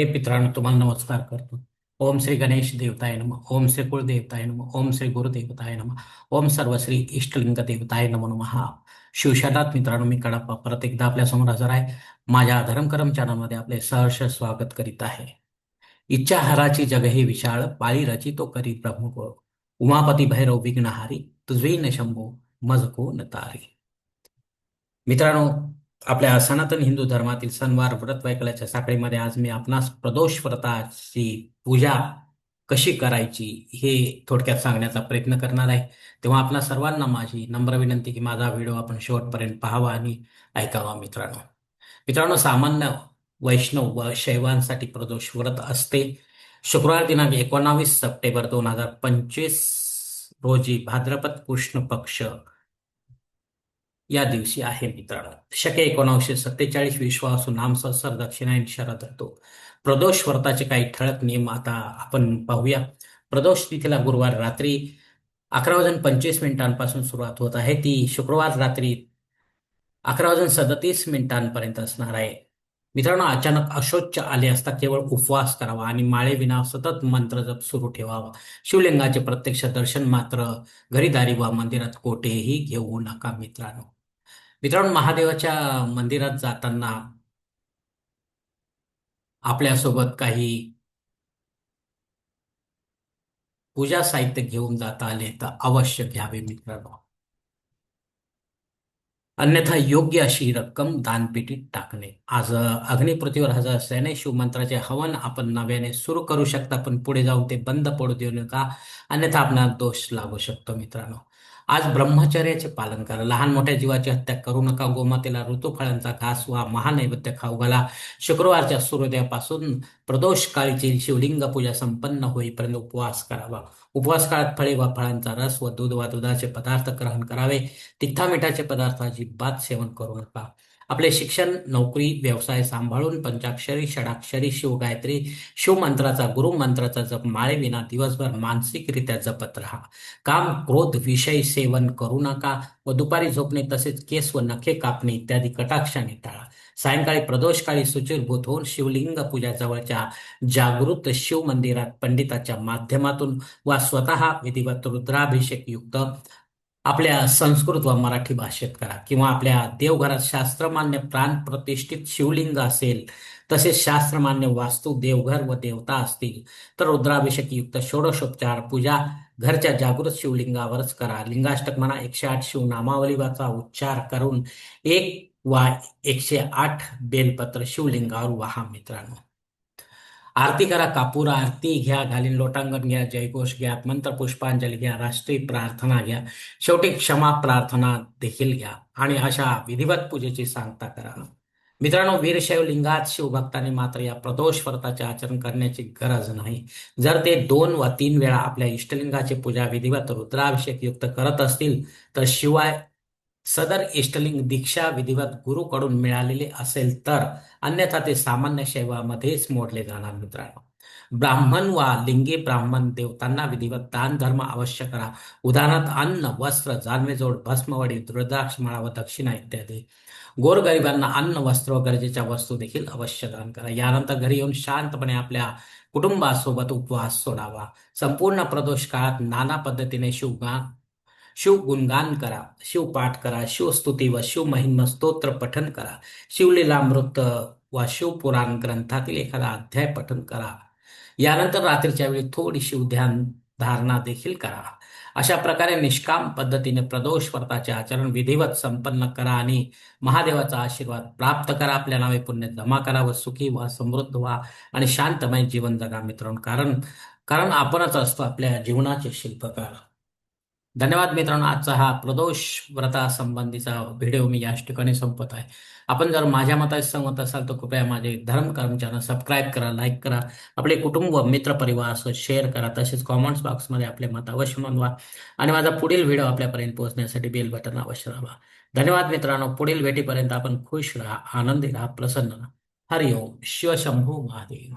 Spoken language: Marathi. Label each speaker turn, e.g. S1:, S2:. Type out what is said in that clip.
S1: हे मित्रांनो तुम्हाला नमस्कार करतो. ओम श्री गणेश देवताय नम. ओम श्री कुलदेवताय नम. ओम श्री गुरुदेवताय नम. ओम सर्व श्री इष्टलिंग देवताय नम नमः. शिवशादात मित्रांनो मी कडापा परत एकदा आपल्यासमोर हजर आहे. माझ्या धर्मकरम चॅनलमध्ये आपले सहर्ष स्वागत करीत आहे. इच्छा हराची जग हे विशाळ पाळी रचितो करी प्रमुख. उमापती भैरव विघ्नहारी तुझे न शंभो मजको न तारी. मित्रांनो आपल्या सनातन हिंदू धर्मातील सणवार व्रत वैकल्याच्या साखळीमध्ये आज मी आपणास प्रदोष व्रताची पूजा कशी करायची हे थोडक्यात सांगण्याचा प्रयत्न करणार आहे. तेव्हा आपणा सर्वांना माझी नम्र विनंती की माझा व्हिडिओ आपण शेवटपर्यंत पाहावा आणि ऐकावा मित्रांनो. मित्रांनो सामान्य वैष्णव व शैवांसाठी प्रदोष व्रत असते. शुक्रवार दिनांक एकोणावीस सप्टेंबर दोन हजार पंचवीस रोजी भाद्रपद कृष्ण पक्ष या दिवशी आहे मित्रांनो. शके एकोणावीसशे सत्तेचाळीस विश्वासू नाम सर दक्षिणायन शरद ऋतू प्रदोष व्रताचे काही ठळक नियम आता आपण पाहूया. प्रदोष तिथीला गुरुवार रात्री अकरा वाजून पंचवीस मिनिटांपासून सुरुवात होत आहे. ती शुक्रवार रात्री अकरा वाजून सदतीस मिनिटांपर्यंत असणार आहे. मित्रांनो अचानक अशोच आले असता केवळ उपवास करावा आणि माळेविना सतत मंत्र जप सुरू ठेवावा. शिवलिंगाचे प्रत्यक्ष दर्शन मात्र घरीदारी वा मंदिरात कोठेही घेऊ नका मित्रांनो. मित्रांनो महादेवाच्या मंदिरात जाताना आपल्यासोबत काही पूजा साहित्य घेऊन जाता आले तर अवश्य घ्यावे मित्रांनो. अन्यथा योग्य अशी रक्कम दानपेटीत टाकणे. आज अग्निपृथ्वीवर हजर असल्याने शिवमंत्राचे हवन आपण नव्याने सुरू करू शकता पण पुढे जाऊन ते बंद पडू देऊ नका. अन्यथा आपणाला दोष लागू शकतो मित्रांनो. आज ब्रह्मचर्याचे पालन करा. लहान मोठ्या जीवाची हत्या करू नका. गोमातेला ऋतुफळांचा घास वा महानैवेद्य खाऊ घाला. शुक्रवारच्या सूर्योदयापासून प्रदोष काळीची शिवलिंग पूजा संपन्न होईपर्यंत उपवास करावा. उपवास काळात फळे वा फळांचा रस व दूध वा दुधाचे पदार्थ ग्रहण करावे. तिखा मिठाचे पदार्थ अजिबात सेवन करू नका. आपले शिक्षण नोकरी व्यवसाय सांभाळून पंचाक्षरी षडाक्षरी शिवगायत्री शिवमंत्राचा गुरुमंत्राचा जप माळे विना दिवसभर मानसिकरित्या जपत राहा. काम क्रोध विषय सेवन करू नका व दुपारी झोपणे तसेच केस व नखे कापणे इत्यादी कटाक्षाने टाळा. सायंकाळी प्रदोषकाळी सुचिरभूत होऊन शिवलिंग पूजा जवळच्या जागृत शिव मंदिरात पंडिताच्या माध्यमातून वा स्वतः विधिवत रुद्राभिषेक युक्त आपल्या संस्कृत व मराठी भाषेत करा. किंवा आपल्या देवघरात शास्त्रमान्य प्राण प्रतिष्ठित शिवलिंग असेल तसेच शास्त्रमान्य वास्तू देवघर व देवता असतील तर रुद्राभिषेक युक्त षोडशोपचार पूजा घरच्या जागृत शिवलिंगावरच करा. लिंगाष्टक म्हणा एकशे आठ शिवनामावलीचा उच्चार करून एक वा एकशे आठ बेलपत्र शिवलिंगावर वाहा मित्रांनो. आरती करा कापूर आरती घ्या घालीन लोटांगण घ्या जयघोष घ्या मंत्र पुष्पांजली घ्या राष्ट्रीय प्रार्थना घ्या शेवटी क्षमा प्रार्थना देखील घ्या आणि अशा विधिवत पूजेची सांगता करा. मित्रांनो वीरशैव लिंगात शिवभक्तांनी मात्र या प्रदोष व्रताचे आचरण करण्याची गरज नाही. जर ते दोन व तीन वेळा आपल्या इष्टलिंगाची पूजा विधिवत रुद्राभिषेक युक्त करत असतील तर शिवाय सदर इष्टलिंग दीक्षा विधिवत गुरुकडून मिळालेले असेल तर अन्यथा ते सामान्य शैवामध्येच मोडले जाणार मित्रांनो. ब्राह्मण वा लिंगी ब्राह्मण देवतांना विधिवत दान धर्म अवश्य करा. उदाहरणार्थ अन्न वस्त्र जानवेजोड भस्मवडी दुर्दाक्ष माळा व दक्षिणा इत्यादी. गोरगरिबांना अन्न वस्त्र व गरजेच्या वस्तू देखील अवश्य दान करा. यानंतर घरी येऊन शांतपणे आपल्या कुटुंबासोबत उपवास सोडावा. संपूर्ण प्रदोष काळात नाना पद्धतीने शिवगान शिव गुणगान करा शिवपाठ करा शिवस्तुती व शिव महिम स्तोत्र पठन करा. शिवलीलामृत व शिवपुराण ग्रंथातील एखादा अध्याय पठन करा. यानंतर रात्रीच्या वेळी थोडी शिवध्यान धारणा देखील करा. अशा प्रकारे निष्काम पद्धतीने प्रदोष व्रताचे आचरण विधिवत संपन्न करा आणि महादेवाचा आशीर्वाद प्राप्त करा. आपल्या नावे पुण्य जमा करा व सुखी व्हा समृद्ध व्हा आणि शांतमय जीवन जगा मित्रांनो. कारण कारण आपणच असतो आपल्या जीवनाचे शिल्पकार. धन्यवाद मित्रांनो आजचा हा प्रदोष व्रता संबंधीचा व्हिडिओ मी याच ठिकाणी संपत आहे. आपण जर माझ्या मताशी सहमत असाल तर कृपया माझे धर्म चॅनल सबस्क्राईब करा लाईक करा आपले कुटुंब मित्र परिवार असं शेअर करा. तसेच कॉमेंट्स बॉक्समध्ये आपले मत अवश्य नोंदवा आणि माझा पुढील व्हिडिओ आपल्यापर्यंत पोहोचण्यासाठी बेल बटन अवश्य राहा धन्यवाद मित्रांनो पुढील भेटीपर्यंत आपण खुश राहा आनंदी राहा प्रसन्न राहा. हरिओम शिवशंभू महादेव.